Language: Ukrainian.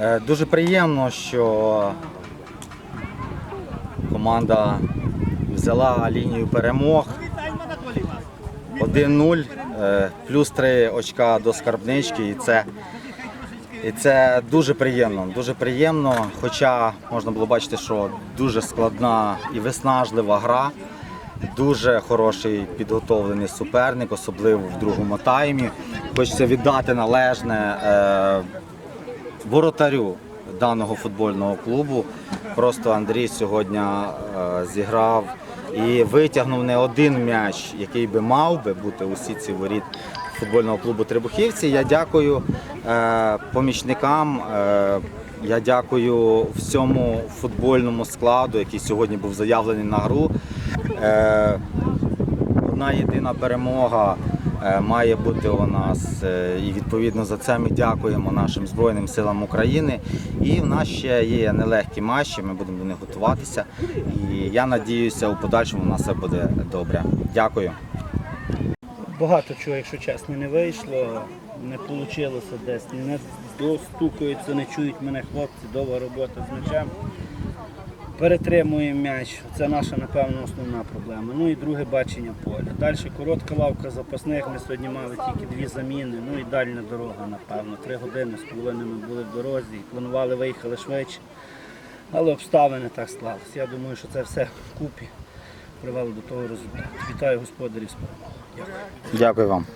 Е, Дуже приємно, що команда взяла лінію перемог 1-0, е, плюс 3 очка до скарбнички. І це, і це дуже приємно. Дуже приємно. Хоча можна було бачити, що дуже складна і виснажлива гра. Дуже хороший підготовлений суперник, особливо в другому таймі. Хочеться віддати належне е, воротарю даного футбольного клубу. Просто Андрій сьогодні е, зіграв і витягнув не один м'яч, який би мав би бути у сітці воріт футбольного клубу Трибухівці. Я дякую е, помічникам. е, я дякую всьому футбольному складу, який сьогодні був заявлений на гру. Одна єдина перемога має бути у нас, е, і відповідно за це ми дякуємо нашим Збройним силам України. І в нас ще є нелегкі матчі, ми будемо до них готуватися. І я надіюся, у подальшому у нас все буде добре. Дякую. Багато чого, якщо чесно, не вийшло, не вийшло десь, не достукаються, не чують мене хлопці, довга робота з м'ячем. Перетримуємо м'яч. Це наша, напевно, основна проблема. Ну і друге бачення поля. Далі коротка лавка запасних. Ми сьогодні мали тільки дві заміни. Ну і дальня дорога, напевно. Три години з половиною ми були в дорозі. Планували виїхали швидше. Але обставини так склалися. Я думаю, що це все вкупі привело до того результату. Вітаю господарів з. Дякую. Дякую вам.